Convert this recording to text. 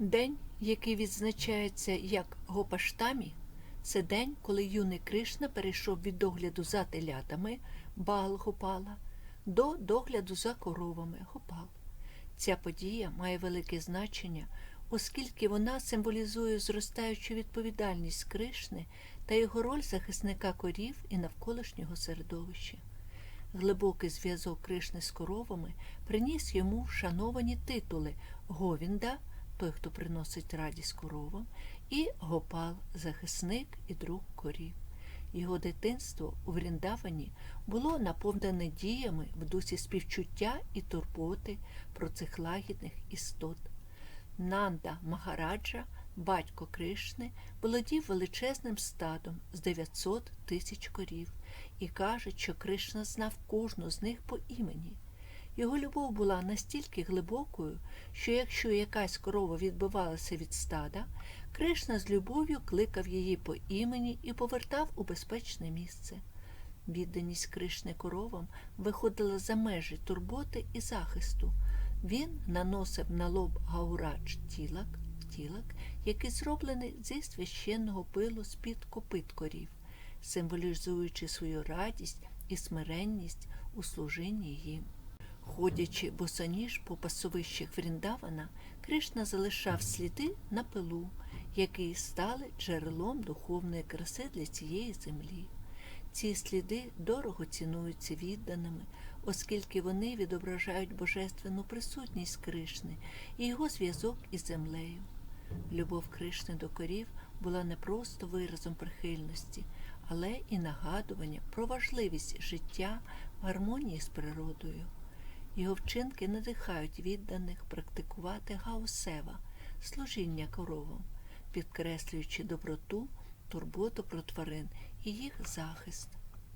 День, який відзначається як Гопаштамі, це день, коли юний Кришна перейшов від догляду за телятами Бал Гопала до догляду за коровами Гопал. Ця подія має велике значення, оскільки вона символізує зростаючу відповідальність Кришни та його роль захисника корів і навколишнього середовища. Глибокий зв'язок Кришни з коровами приніс йому вшановані титули Говінда, той, хто приносить радість коровам, і Гопал, захисник і друг корів. Його дитинство у Вріндавані було наповнене діями в дусі співчуття і турботи про цих лагідних істот. Нанда Магараджа, батько Кришни, володів величезним стадом з 900 тисяч корів і кажуть, що Кришна знав кожну з них по імені. Його любов була настільки глибокою, що якщо якась корова відбивалася від стада, Кришна з любов'ю кликав її по імені і повертав у безпечне місце. Відданість Кришни коровам виходила за межі турботи і захисту. Він наносив на лоб гаурадж тілак, тілак, який зроблений зі священного пилу з-під копит корів, символізуючи свою радість і смиренність у служінні їм. Ходячи босоніж по пасовищах Вріндавана, Кришна залишав сліди на пилу, які стали джерелом духовної краси для цієї землі. Ці сліди дорого цінуються відданими, оскільки вони відображають божественну присутність Кришни і його зв'язок із землею. Любов Кришни до корів була не просто виразом прихильності, але і нагадування про важливість життя в гармонії з природою. Його вчинки надихають відданих практикувати гаусева, служіння коровам, підкреслюючи доброту, турботу про тварин і їх захист.